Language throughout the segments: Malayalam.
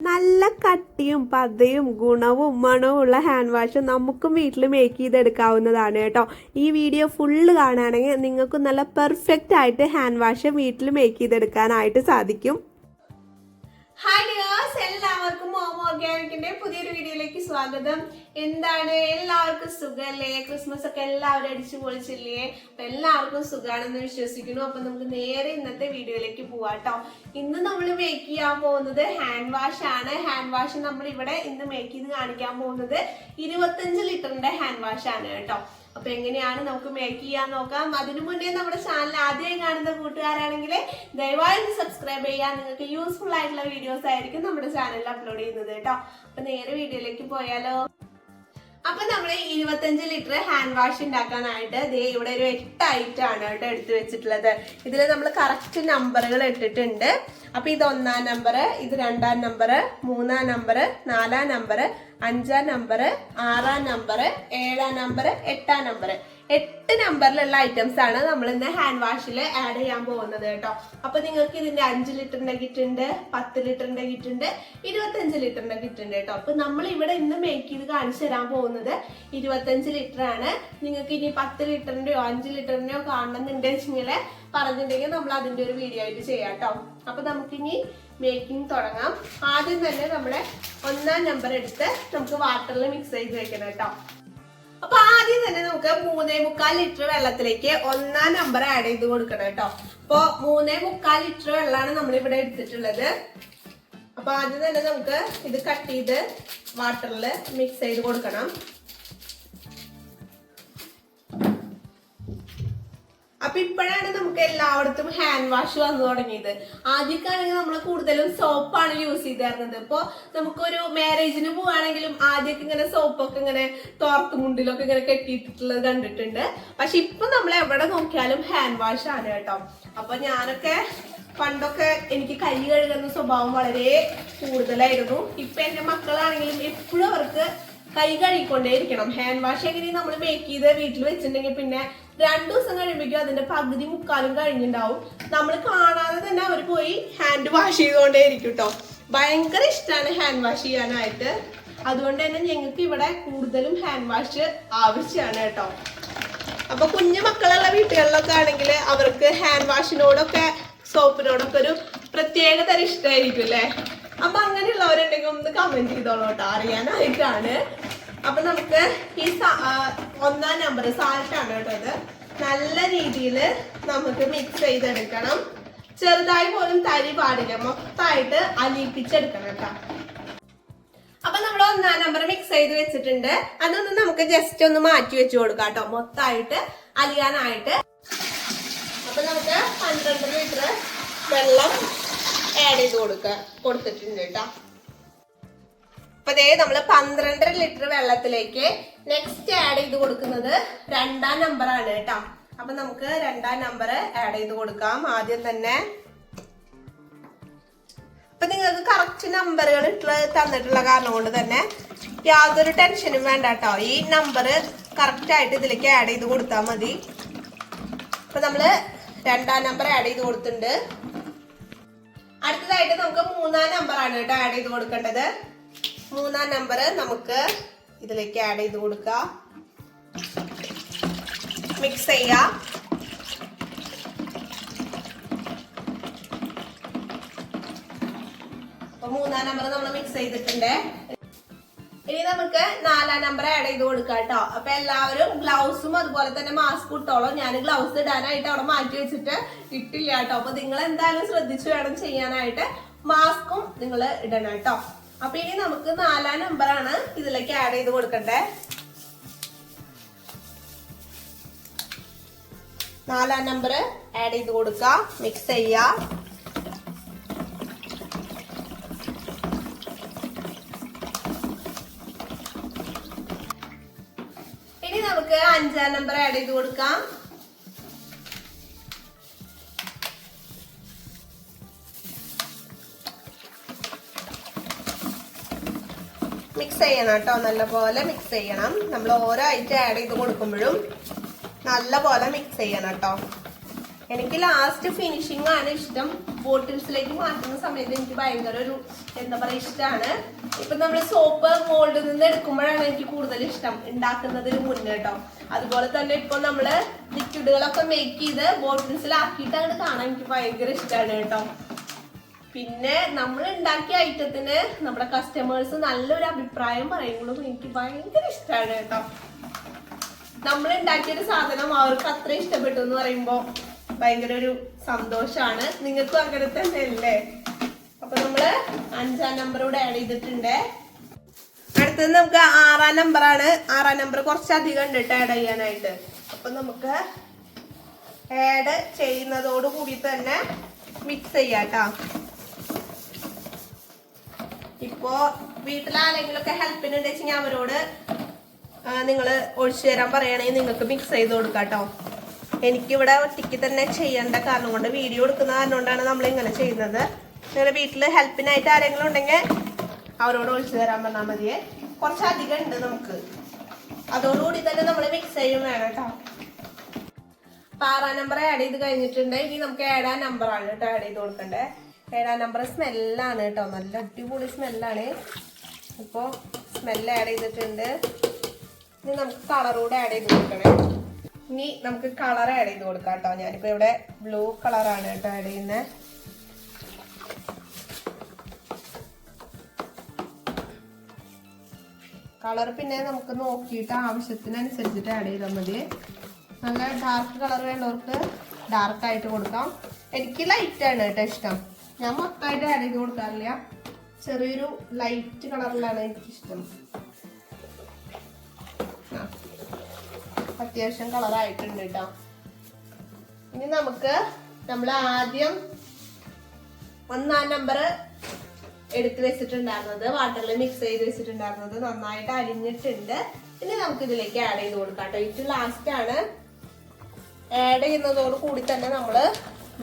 നല്ല കട്ടിയും പതയും ഗുണവും മണവും ഉള്ള ഹാൻഡ് വാഷ് നമുക്കും വീട്ടിൽ മേക്ക് ചെയ്തെടുക്കാവുന്നതാണ് കേട്ടോ. ഈ വീഡിയോ ഫുള്ള് കാണുകയാണെങ്കിൽ നിങ്ങൾക്ക് നല്ല പെർഫെക്റ്റ് ആയിട്ട് ഹാൻഡ് വാഷ് വീട്ടിൽ മേക്ക് ചെയ്തെടുക്കാനായിട്ട് സാധിക്കും. ഹായ് ഡിയേഴ്സ് എല്ലാവർക്കും മോമോ ഓർഗാനിക്കിന്റെ പുതിയൊരു വീഡിയോയിലേക്ക് സ്വാഗതം. എന്താണ്? എല്ലാവർക്കും സുഖല്ലേ? ക്രിസ്മസ് ഒക്കെ എല്ലാവരും അടിച്ചു പൊളിച്ചില്ലേ? അപ്പൊ എല്ലാവർക്കും സുഖാണെന്ന് വിശ്വസിക്കുന്നു. അപ്പൊ നമുക്ക് നേരെ ഇന്നത്തെ വീഡിയോയിലേക്ക് പോവാട്ടോ. ഇന്ന് നമ്മൾ മേക്ക് ചെയ്യാൻ പോകുന്നത് ഹാൻഡ് വാഷ് ആണ്. ഹാൻഡ് വാഷ് നമ്മൾ ഇവിടെ ഇന്ന് മേക്ക് ചെയ്ത് കാണിക്കാൻ പോകുന്നത് ഇരുപത്തഞ്ച് ലിറ്ററിന്റെ ഹാൻഡ് വാഷ് ആണ് കേട്ടോ. അപ്പൊ എങ്ങനെയാണ് നമുക്ക് മേക്ക് ചെയ്യാൻ നോക്കാം? അതിനു മുന്നേ നമ്മുടെ ചാനൽ ആദ്യമായി കാണുന്ന കൂട്ടുകാരാണെങ്കിൽ ദയവായി ഒന്ന് സബ്സ്ക്രൈബ് ചെയ്യാൻ നിങ്ങൾക്ക് യൂസ്ഫുൾ ആയിട്ടുള്ള വീഡിയോസ് ആയിരിക്കും നമ്മുടെ ചാനലിൽ അപ്ലോഡ് ചെയ്യുന്നത് കേട്ടോ. അപ്പൊ നേരെ വീഡിയോയിലേക്ക് പോയാലോ. അപ്പൊ നമ്മൾ ഇരുപത്തഞ്ച് ലിറ്റർ ഹാൻഡ് വാഷ് ഉണ്ടാക്കാനായിട്ട് ദേ ഇവിടെ ഒരു എട്ട് ഐറ്റം ആണ് കേട്ടോ എടുത്തു വെച്ചിട്ടുള്ളത്. ഇതിൽ നമ്മൾ കറക്റ്റ് നമ്പറുകൾ ഇട്ടിട്ടുണ്ട്. അപ്പൊ ഇത് ഒന്നാം നമ്പർ ഇത് രണ്ടാം നമ്പർ മൂന്നാം നമ്പർ നാലാം നമ്പർ അഞ്ചാം നമ്പർ ആറാം നമ്പർ ഏഴാം നമ്പർ എട്ടാം നമ്പർ എട്ട് നമ്പറിലുള്ള ഐറ്റംസ് ആണ് നമ്മൾ ഇന്ന് ഹാൻഡ് വാഷിൽ ആഡ് ചെയ്യാൻ പോകുന്നത് കേട്ടോ. അപ്പൊ നിങ്ങൾക്ക് ഇതിന്റെ അഞ്ച് ലിറ്ററിന്റെ കിറ്റ് ഉണ്ട് പത്ത് ലിറ്ററിന്റെ കിറ്റ് ഉണ്ട് ഇരുപത്തഞ്ച് ലിറ്ററിന്റെ കിറ്റ് ഉണ്ട് കേട്ടോ. അപ്പൊ നമ്മൾ ഇവിടെ ഇന്ന് മേക്ക് ചെയ്ത് കാണിച്ചു തരാൻ പോകുന്നത് ഇരുപത്തഞ്ച് ലിറ്റർ ആണ്. നിങ്ങൾക്ക് ഇനി പത്ത് ലിറ്ററിന്റെയോ അഞ്ച് ലിറ്ററിന്റെയോ കാണണമെന്നുണ്ടെങ്കിൽ പറഞ്ഞിട്ടുണ്ടെങ്കിൽ നമ്മൾ അതിന്റെ ഒരു വീഡിയോ ആയിട്ട് ചെയ്യാം കേട്ടോ. അപ്പൊ നമുക്കിനി മേക്കിംഗ് തുടങ്ങാം. ആദ്യം തന്നെ നമ്മുടെ ഒന്നാം നമ്പർ എടുത്ത് നമുക്ക് വാട്ടറിൽ മിക്സ് ചെയ്ത് വെക്കണം കേട്ടോ. അപ്പൊ ആദ്യം തന്നെ നമുക്ക് മൂന്നേ മുക്കാൽ ലിറ്റർ വെള്ളത്തിലേക്ക് ഒന്നാം നമ്പർ ആഡ് ചെയ്ത് കൊടുക്കണം കേട്ടോ. അപ്പൊ മൂന്നേ മുക്കാൽ ലിറ്റർ വെള്ളമാണ് നമ്മൾ ഇവിടെ എടുത്തിട്ടുള്ളത്. അപ്പൊ ആദ്യം തന്നെ നമുക്ക് ഇത് കട്ട് ചെയ്ത് വാട്ടറിൽ മിക്സ് ചെയ്ത് കൊടുക്കണം. അപ്പൊ ഇപ്പോഴാണ് നമുക്ക് എല്ലായിടത്തും ഹാൻഡ് വാഷ് വന്നു തുടങ്ങിയത്. ആദ്യമൊക്കെയാണെങ്കിൽ നമ്മൾ കൂടുതലും സോപ്പാണ് യൂസ് ചെയ്തിരുന്നത് ഇപ്പൊ നമുക്കൊരു മാരേജിന് പോവാണെങ്കിലും ആദ്യമൊക്കെ ഇങ്ങനെ സോപ്പൊക്കെ ഇങ്ങനെ തോർത്ത് മുണ്ടിലൊക്കെ ഇങ്ങനെ കെട്ടിയിട്ടുള്ളത് കണ്ടിട്ടുണ്ട്. പക്ഷെ ഇപ്പൊ നമ്മൾ എവിടെ നോക്കിയാലും ഹാൻഡ് വാഷ് ആണ് കേട്ടോ. അപ്പൊ ഞാനൊക്കെ പണ്ടൊക്കെ എനിക്ക് കൈ കഴുകുന്ന സ്വഭാവം വളരെ കൂടുതലായിരുന്നു. ഇപ്പൊ എന്റെ മക്കളാണെങ്കിലും എപ്പോഴും അവർക്ക് കൈ കഴുകിക്കൊണ്ടേയിരിക്കണം. ഹാൻഡ് വാഷ് എങ്ങനെയും നമ്മൾ മേക്ക് ചെയ്ത് വീട്ടിൽ വെച്ചിട്ടുണ്ടെങ്കിൽ പിന്നെ രണ്ടു ദിവസം കഴിയുമ്പോഴേക്കും അതിന്റെ പകുതി മുക്കാലും കഴിഞ്ഞിട്ടുണ്ടാവും നമ്മൾ കാണാതെ തന്നെ അവർ പോയി ഹാൻഡ് വാഷ് ചെയ്തുകൊണ്ടേയിരിക്കും കേട്ടോ ഭയങ്കര ഇഷ്ടമാണ് ഹാൻഡ് വാഷ് ചെയ്യാനായിട്ട്. അതുകൊണ്ട് തന്നെ ഞങ്ങൾക്ക് ഇവിടെ കൂടുതലും ഹാൻഡ് വാഷ് ആവശ്യമാണ് കേട്ടോ അപ്പൊ കുഞ്ഞു മക്കളുള്ള വീട്ടുകളിലൊക്കെ ആണെങ്കിൽ അവർക്ക് ഹാൻഡ് വാഷിനോടൊക്കെ സോപ്പിനോടൊക്കെ ഒരു പ്രത്യേക തരം ഇഷ്ടമായിരിക്കും അല്ലേ അപ്പൊ അങ്ങനെയുള്ളവരുണ്ടെങ്കിൽ ഒന്ന് കമന്റ് ചെയ്തോളൂ കേട്ടോ അറിയാനായിട്ടാണ്. അപ്പൊ നമുക്ക് ഈ ഒന്നാം നമ്പർ സാൾട്ട് ആണ് കേട്ടോ ഇത്. നല്ല രീതിയിൽ നമുക്ക് മിക്സ് ചെയ്തെടുക്കണം. ചെറുതായി പോലും തരി പാടില്ല. മൊത്തമായിട്ട് അലിയിപ്പിച്ചെടുക്കണം കേട്ടോ. അപ്പൊ നമ്മൾ ഒന്നാം നമ്പർ മിക്സ് ചെയ്ത് വെച്ചിട്ടുണ്ട്. അതൊന്ന് നമുക്ക് ജസ്റ്റ് ഒന്ന് മാറ്റി വെച്ചു കൊടുക്കാം കേട്ടോ. മൊത്തമായിട്ട് അലിയാനായിട്ട്. അപ്പൊ നമുക്ക് പന്ത്രണ്ട് ലിറ്റർ വെള്ളം ആഡ് ചെയ്ത് കൊടുക്ക കൊടുത്തിട്ടുണ്ട് കേട്ടോ. അപ്പൊ ഇതേ നമ്മൾ പന്ത്രണ്ടര ലിറ്റർ വെള്ളത്തിലേക്ക് നെക്സ്റ്റ് ആഡ് ചെയ്ത് കൊടുക്കുന്നത് രണ്ടാം നമ്പർ ആണ് കേട്ടോ. അപ്പൊ നമുക്ക് രണ്ടാം നമ്പർ ആഡ് ചെയ്ത് കൊടുക്കാം ആദ്യം തന്നെ. അപ്പൊ നിങ്ങൾക്ക് കറക്റ്റ് നമ്പറുകൾ തന്നിട്ടുള്ള കാരണം കൊണ്ട് തന്നെ യാതൊരു ടെൻഷനും വേണ്ട കേട്ടോ. ഈ നമ്പർ കറക്റ്റ് ആയിട്ട് ഇതിലേക്ക് ആഡ് ചെയ്ത് കൊടുത്താൽ മതി. അപ്പൊ നമ്മൾ രണ്ടാം നമ്പർ ആഡ് ചെയ്ത് കൊടുത്തിട്ടുണ്ട്. അടുത്തതായിട്ട് നമുക്ക് മൂന്നാം നമ്പർ ആണ് കേട്ടോ ആഡ് ചെയ്ത് കൊടുക്കേണ്ടത്. മൂന്നാം നമ്പർ നമുക്ക് ഇതിലേക്ക് ആഡ് ചെയ്ത് കൊടുക്കാം. മിക്സ് ചെയ്യാം മൂന്നാം നമ്പർ നമ്മൾ മിക്സ് ചെയ്തിട്ടുണ്ട്. ഇനി നമുക്ക് നാലാം നമ്പർ ആഡ് ചെയ്ത് കൊടുക്കാം കേട്ടോ. അപ്പൊ എല്ലാവരും ഗ്ലൗസും അതുപോലെ തന്നെ മാസ്ക് ഇട്ടോളൂ. ഞാൻ ഗ്ലൗസ് ഇടാനായിട്ട് അവിടെ മാറ്റി വെച്ചിട്ട് ഇട്ടില്ല കേട്ടോ. അപ്പൊ നിങ്ങൾ എന്തായാലും ശ്രദ്ധിച്ചു വേണം ചെയ്യാനായിട്ട്. മാസ്കും നിങ്ങൾ ഇടണം കേട്ടോ. അപ്പൊ ഇനി നമുക്ക് നാലാം നമ്പർ ആണ് ഇതിലേക്ക് ആഡ് ചെയ്ത് കൊടുക്കണ്ടേ. നാലാം നമ്പർ ആഡ് ചെയ്ത് കൊടുക്കാം മിക്സ് ചെയ്യ. ഇനി നമുക്ക് അഞ്ചാം നമ്പർ ആഡ് ചെയ്ത് കൊടുക്കാം. ചെയ്യണം കേട്ടോ നല്ലപോലെ മിക്സ് ചെയ്യണം. നമ്മൾ ഓരോ ഐറ്റം ആഡ് ചെയ്ത് കൊടുക്കുമ്പോഴും നല്ലപോലെ മിക്സ് ചെയ്യണം കേട്ടോ എനിക്ക് ലാസ്റ്റ് ഫിനിഷിംഗ് ആണ് ഇഷ്ടം. ബോട്ടിൽസിലേക്ക് മാറ്റുന്ന സമയത്ത് എനിക്ക് ഭയങ്കര ഒരു എന്താ പറയാ ഇഷ്ടമാണ് ഇപ്പൊ നമ്മൾ സോപ്പ് മോൾഡിൽ നിന്ന് എടുക്കുമ്പോഴാണ് എനിക്ക് കൂടുതൽ ഇഷ്ടം ഉണ്ടാക്കുന്നതിന് മുന്നേ കേട്ടോ അതുപോലെ തന്നെ ഇപ്പൊ നമ്മൾ ലിക്വിഡുകളൊക്കെ മേക്ക് ചെയ്ത് ബോട്ടിൽസിലാക്കിയിട്ട് അങ്ങോട്ട് കാണാൻ എനിക്ക് ഭയങ്കര ഇഷ്ടമാണ് കേട്ടോ. പിന്നെ നമ്മൾ ഉണ്ടാക്കിയ ഐറ്റത്തിന് നമ്മുടെ കസ്റ്റമേഴ്സ് നല്ലൊരു അഭിപ്രായം പറയുമ്പോഴും എനിക്ക് ഭയങ്കര ഇഷ്ടമാണ് കേട്ടോ. നമ്മൾ ഉണ്ടാക്കിയൊരു സാധനം അവർക്ക് അത്ര ഇഷ്ടപ്പെട്ടു എന്ന് പറയുമ്പോൾ ഭയങ്കര ഒരു സന്തോഷമാണ്. നിങ്ങൾക്കും അങ്ങനെ തന്നെ അല്ലേ? അപ്പൊ നമ്മൾ അഞ്ചാം നമ്പർ കൂടെ ആഡ് ചെയ്തിട്ടുണ്ട്. അടുത്തത് നമുക്ക് ആറാം നമ്പറാണ് ആറാം നമ്പർ കുറച്ചധികം ഉണ്ട് കേട്ടോ ആഡ് ചെയ്യാനായിട്ട്. അപ്പൊ നമുക്ക് ആഡ് ചെയ്യുന്നതോട് കൂടി തന്നെ മിക്സ് ചെയ്യാം കേട്ടോ. ഇപ്പോ വീട്ടിലാരെങ്കിലൊക്കെ ഹെൽപ്പിന് ഉണ്ടെങ്കിൽ അവരോട് നിങ്ങൾ ഒഴിച്ചു തരാൻ പറയണേ നിങ്ങൾക്ക് മിക്സ് ചെയ്ത് കൊടുക്കാം കേട്ടോ എനിക്കിവിടെ ഒറ്റയ്ക്ക് തന്നെ ചെയ്യേണ്ട കാരണം കൊണ്ട് വീഡിയോ എടുക്കുന്ന കാരണം കൊണ്ടാണ് നമ്മൾ ഇങ്ങനെ ചെയ്യുന്നത്. നിങ്ങളുടെ വീട്ടിൽ ഹെൽപ്പിനായിട്ട് ആരെങ്കിലും ഉണ്ടെങ്കിൽ അവരോട് ഒഴിച്ചു തരാൻ പറഞ്ഞാൽ മതിയെ. കുറച്ചധികം ഉണ്ട് നമുക്ക്. അതോടുകൂടി തന്നെ നമ്മൾ മിക്സ് ചെയ്യും വേണം കേട്ടോ അപ്പൊ ആറാം നമ്പർ ആഡ് ചെയ്ത് കഴിഞ്ഞിട്ടുണ്ട്. ഇനി നമുക്ക് ഏഴാം നമ്പറാണ് കേട്ടോ ആഡ് ചെയ്ത് കൊടുക്കണ്ടേ. ഏഴാം നമ്പർ സ്മെല്ലാണ് കേട്ടോ. നല്ല അടിപൊളി സ്മെല്ലാണ് അപ്പോൾ സ്മെല്ല് ആഡ് ചെയ്തിട്ടുണ്ട്. ഇനി നമുക്ക് കളർ കൂടെ ആഡ് ചെയ്ത് കൊടുക്കണേ. ഇനി നമുക്ക് കളർ ആഡ് ചെയ്ത് കൊടുക്കാം കേട്ടോ. ഞാനിപ്പോൾ ഇവിടെ ബ്ലൂ കളറാണ് കേട്ടോ ആഡ് ചെയ്യുന്നത് കളർ പിന്നെ നമുക്ക് നോക്കിയിട്ട് ആവശ്യത്തിനനുസരിച്ചിട്ട് ആഡ് ചെയ്താൽ മതി. നല്ല ഡാർക്ക് കളർ വേണ്ടവർക്ക് ഡാർക്ക് ആയിട്ട് കൊടുക്കാം. എനിക്ക് ലൈറ്റ് ആണ് കേട്ടോ ഇഷ്ടം. ഞാൻ മൊത്തമായിട്ട് ആഡ് ചെയ്ത് കൊടുക്കാറില്ല. ചെറിയൊരു ലൈറ്റ് കളറിലാണ് എനിക്കിഷ്ടം. അത്യാവശ്യം കളറായിട്ടുണ്ട് കേട്ടോ ഇനി നമുക്ക് നമ്മൾ ആദ്യം ഒന്നാം നമ്പർ എടുത്ത് വെച്ചിട്ടുണ്ടായിരുന്നത് വാട്ടറിൽ മിക്സ് ചെയ്ത് വെച്ചിട്ടുണ്ടായിരുന്നത് നന്നായിട്ട് അരിഞ്ഞിട്ടുണ്ട്. ഇനി നമുക്ക് ഇതിലേക്ക് ആഡ് ചെയ്ത് കൊടുക്കാം കേട്ടോ ഇത് ലാസ്റ്റ് ആണ്. ആഡ് ചെയ്യുന്നതോട് കൂടി തന്നെ നമ്മൾ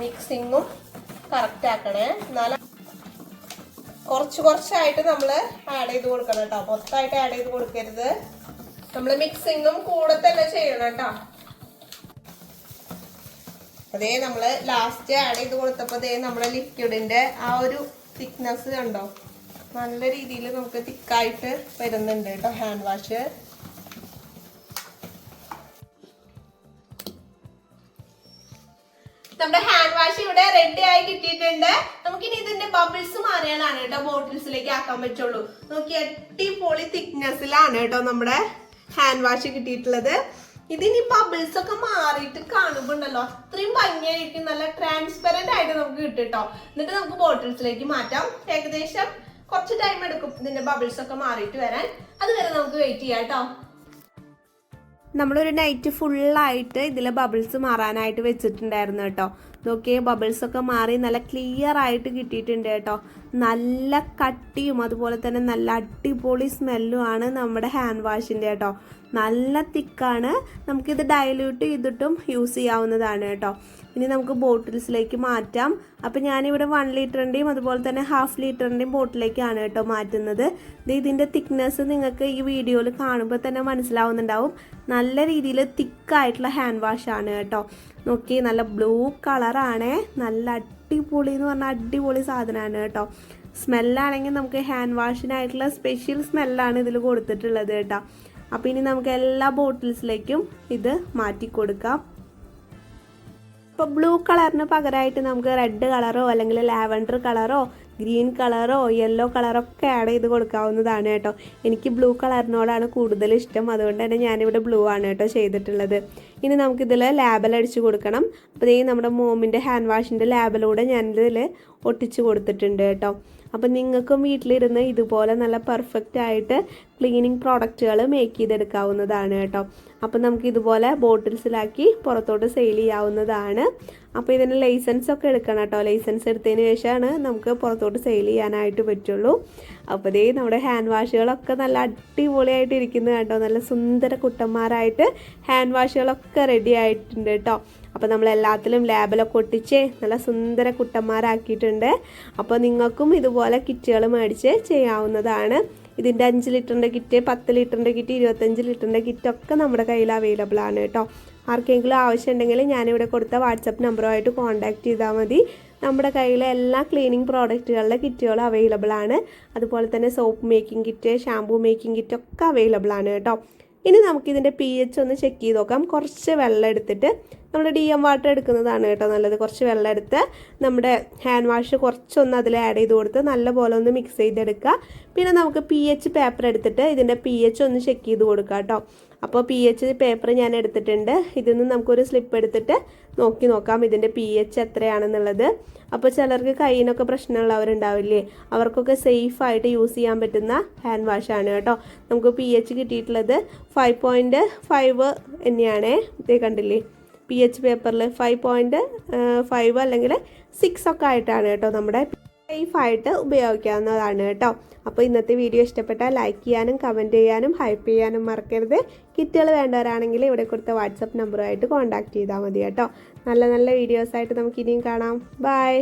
മിക്സിങ്ങും കറക്റ്റ് ആക്കണേ. എന്നാലും കുറച്ച് കുറച്ചായിട്ട് നമ്മൾ ആഡ് ചെയ്ത് കൊടുക്കണം കേട്ടോ. മൊത്തമായിട്ട് ആഡ് ചെയ്ത് കൊടുക്കരുത്. നമ്മൾ മിക്സിങ്ങും കൂടെ തന്നെ ചെയ്യണം കേട്ടോ. അതേ നമ്മൾ ലാസ്റ്റ് ആഡ് ചെയ്ത് കൊടുത്തപ്പോൾ ദേ നമ്മുടെ ലിക്വിഡിന്റെ ആ ഒരു തിക്നെസ് കണ്ടോ? നല്ല രീതിയിൽ നമുക്ക് തിക്കായിട്ട് വരുന്നുണ്ട് കേട്ടോ ഹാൻഡ് വാഷ് നമ്മുടെ ഹാൻഡ് വാഷ് ഇവിടെ റെഡി ആയി കിട്ടിയിട്ടുണ്ട്. നമുക്കിനി ഇതിന്റെ ബബിൾസ് മാറിയാലാണ് കേട്ടോ ബോട്ടിൽസിലേക്ക് ആക്കാൻ പറ്റുള്ളൂ. നോക്കി അടിപൊളി തിക്നെസ്സിലാണ് കേട്ടോ നമ്മുടെ ഹാൻഡ് വാഷ് കിട്ടിയിട്ടുള്ളത്. ഇതിനി ബബിൾസ് ഒക്കെ മാറിയിട്ട് കാണുമ്പോണ്ടല്ലോ അത്രയും ഭംഗിയായിരിക്കും. നല്ല ട്രാൻസ്പെറന്റ് ആയിട്ട് നമുക്ക് കിട്ടും കേട്ടോ എന്നിട്ട് നമുക്ക് ബോട്ടിൽസിലേക്ക് മാറ്റാം. ഏകദേശം കുറച്ച് ടൈം എടുക്കും ഇതിന്റെ ബബിൾസ് ഒക്കെ മാറിയിട്ട് വരാൻ. അതുവരെ നമുക്ക് വെയിറ്റ് ചെയ്യാം കേട്ടോ. നമ്മളൊരു നൈറ്റ് ഫുള്ളായിട്ട് ഇതിൽ ബബിൾസ് മാറാനായിട്ട് വെച്ചിട്ടുണ്ടായിരുന്നു കേട്ടോ. ബബിൾസ് ഒക്കെ മാറി നല്ല ക്ലിയർ ആയിട്ട് കിട്ടിയിട്ടുണ്ട് കേട്ടോ. നല്ല കട്ടിയും അതുപോലെ തന്നെ നല്ല അടിപൊളി സ്മെല്ലും ആണ് നമ്മുടെ ഹാൻഡ് വാഷിന്റെ കേട്ടോ. നല്ല തിക്കാണ് നമുക്കിത് ഡയല്യൂട്ട് ചെയ്തിട്ടും യൂസ് ചെയ്യാവുന്നതാണ് കേട്ടോ. ഇനി നമുക്ക് ബോട്ടിൽസിലേക്ക് മാറ്റാം. അപ്പം ഞാനിവിടെ വൺ ലിറ്ററിന്റെയും അതുപോലെ തന്നെ ഹാഫ് ലിറ്ററിന്റെയും ബോട്ടിലേക്കാണ് കേട്ടോ മാറ്റുന്നത്. ഇത് ഇതിന്റെ തിക്നെസ് നിങ്ങൾക്ക് ഈ വീഡിയോയിൽ കാണുമ്പോൾ തന്നെ മനസ്സിലാവുന്നുണ്ടാവും. നല്ല രീതിയിൽ തിക്കായിട്ടുള്ള ഹാൻഡ് വാഷാണ് കേട്ടോ. നോക്കി നല്ല ബ്ലൂ കളറാണ് നല്ല അടിപൊളി എന്ന് പറഞ്ഞാൽ അടിപൊളി സാധനമാണ് കേട്ടോ. സ്മെല്ലാണെങ്കിൽ നമുക്ക് ഹാൻഡ് വാഷിനായിട്ടുള്ള സ്പെഷ്യൽ സ്മെല്ലാണ് ഇതിൽ കൊടുത്തിട്ടുള്ളത് കേട്ടോ. അപ്പോൾ ഇനി നമുക്ക് എല്ലാ ബോട്ടിൽസിലേക്കും ഇത് മാറ്റി കൊടുക്കാം ഇപ്പോൾ ബ്ലൂ കളറിന് പകരമായിട്ട് നമുക്ക് റെഡ് കളറോ അല്ലെങ്കിൽ ലാവൻഡർ കളറോ ഗ്രീൻ കളറോ യെല്ലോ കളറോ ഒക്കെ ആഡ് ചെയ്ത് കൊടുക്കാവുന്നതാണ് കേട്ടോ. എനിക്ക് ബ്ലൂ കളറിനോടാണ് കൂടുതൽ ഇഷ്ടം. അതുകൊണ്ട് തന്നെ ഞാനിവിടെ ബ്ലൂ ആണ് കേട്ടോ ചെയ്തിട്ടുള്ളത്. ഇനി നമുക്കിതിൽ ലാബൽ അടിച്ച് കൊടുക്കണം. അപ്പോൾ ഈ നമ്മുടെ മോമിന്റെ ഹാൻഡ് വാഷിന്റെ ലാബിലൂടെ ഞാനിതിൽ ഒട്ടിച്ച് കൊടുത്തിട്ടുണ്ട് കേട്ടോ. അപ്പം നിങ്ങൾക്കും വീട്ടിലിരുന്ന് ഇതുപോലെ നല്ല പെർഫെക്റ്റ് ആയിട്ട് ക്ലീനിങ് പ്രോഡക്റ്റുകൾ മേക്ക് ചെയ്തെടുക്കാവുന്നതാണ് കേട്ടോ. അപ്പം നമുക്ക് ഇതുപോലെ ബോട്ടിൽസിലാക്കി പുറത്തോട്ട് സെയിൽ ചെയ്യാവുന്നതാണ്. അപ്പോൾ ഇതിന് ലൈസൻസ് ഒക്കെ എടുക്കണം കേട്ടോ. ലൈസൻസ് എടുത്തതിന് ശേഷമാണ് നമുക്ക് പുറത്തോട്ട് സെയിൽ ചെയ്യാനായിട്ട് പറ്റുള്ളൂ. അപ്പോൾ ഇതേ നമ്മുടെ ഹാൻഡ് വാഷുകളൊക്കെ നല്ല അടിപൊളിയായിട്ട് ഇരിക്കുന്നത് കേട്ടോ. നല്ല സുന്ദര കുട്ടന്മാരായിട്ട് ഹാൻഡ് വാഷുകളൊക്കെ റെഡി ആയിട്ടുണ്ട് കേട്ടോ. അപ്പോൾ നമ്മൾ എല്ലാത്തിലും ലാബിലൊക്കെ ഒട്ടിച്ച് നല്ല സുന്ദര കുട്ടന്മാരാക്കിയിട്ടുണ്ട്. അപ്പോൾ നിങ്ങൾക്കും ഇതുപോലെ കിറ്റുകൾ മേടിച്ച് ചെയ്യാവുന്നതാണ്. ഇതിന്റെ അഞ്ച് ലിറ്ററിന്റെ കിറ്റ് പത്ത് ലിറ്ററിന്റെ കിറ്റ് ഇരുപത്തഞ്ച് ലിറ്ററിന്റെ കിറ്റൊക്കെ നമ്മുടെ കയ്യിൽ അവൈലബിൾ ആണ് കേട്ടോ. ആർക്കെങ്കിലും ആവശ്യമുണ്ടെങ്കിൽ ഞാനിവിടെ കൊടുത്ത വാട്സപ്പ് നമ്പറുമായിട്ട് കോൺടാക്ട് ചെയ്താൽ മതി. നമ്മുടെ കയ്യിലെ എല്ലാ ക്ലീനിങ് പ്രോഡക്റ്റുകളുടെ കിറ്റുകളും അവൈലബിൾ ആണ്. അതുപോലെ തന്നെ soap making kit shampoo making kit ഒക്കെ അവൈലബിൾ ആണ് കേട്ടോ. ഇനി നമുക്കിതിന്റെ പി എച്ച് ഒന്ന് ചെക്ക് ചെയ്ത് നോക്കാം. കുറച്ച് വെള്ളം എടുത്തിട്ട് നമ്മൾ ഡി എം വാട്ടർ എടുക്കുന്നതാണ് കേട്ടോ നല്ലത്. കുറച്ച് വെള്ളം എടുത്ത് നമ്മുടെ ഹാൻഡ് വാഷ് കുറച്ചൊന്ന് അതിൽ ആഡ് ചെയ്ത് കൊടുത്ത് നല്ലപോലെ ഒന്ന് മിക്സ് ചെയ്തെടുക്കുക. പിന്നെ നമുക്ക് പി എച്ച് പേപ്പർ എടുത്തിട്ട് ഇതിന്റെ പി എച്ച് ഒന്ന് ചെക്ക് ചെയ്ത് കൊടുക്കുക കേട്ടോ. അപ്പോൾ പി എച്ച് പേപ്പർ ഞാൻ എടുത്തിട്ടുണ്ട്. ഇതിൽ നിന്ന് നമുക്കൊരു സ്ലിപ്പ് എടുത്തിട്ട് നോക്കി നോക്കാം ഇതിന്റെ പി എച്ച് എത്രയാണെന്നുള്ളത്. അപ്പോൾ ചിലർക്ക് കയ്യിനൊക്കെ പ്രശ്നമുള്ളവരുണ്ടാവില്ലേ? അവർക്കൊക്കെ സേഫായിട്ട് യൂസ് ചെയ്യാൻ പറ്റുന്ന ഹാൻഡ് വാഷാണ് കേട്ടോ. നമുക്ക് പി എച്ച് കിട്ടിയിട്ടുള്ളത് ഫൈവ് പോയിന്റ് ഫൈവ് തന്നെയാണേ ഇതേ കണ്ടില്ലേ? പി എച്ച് പേപ്പറിൽ ഫൈവ് പോയിന്റ് ഫൈവ് അല്ലെങ്കിൽ സിക്സ് ഒക്കെ ആയിട്ടാണ് കേട്ടോ നമ്മുടെ സേഫായിട്ട് ഉപയോഗിക്കാവുന്നതാണ് കേട്ടോ. അപ്പോൾ ഇന്നത്തെ വീഡിയോ ഇഷ്ടപ്പെട്ടാൽ ലൈക്ക് ചെയ്യാനും കമന്റ് ചെയ്യാനും ഹൈപ്പ് ചെയ്യാനും മറക്കരുത്. കിറ്റുകൾ വേണ്ടവരാണെങ്കിൽ ഇവിടെ കൊടുത്ത വാട്സപ്പ് നമ്പറുമായിട്ട് കോൺടാക്റ്റ് ചെയ്താൽ മതി കേട്ടോ. നല്ല നല്ല വീഡിയോസായിട്ട് നമുക്ക് ഇനിയും കാണാം. ബൈ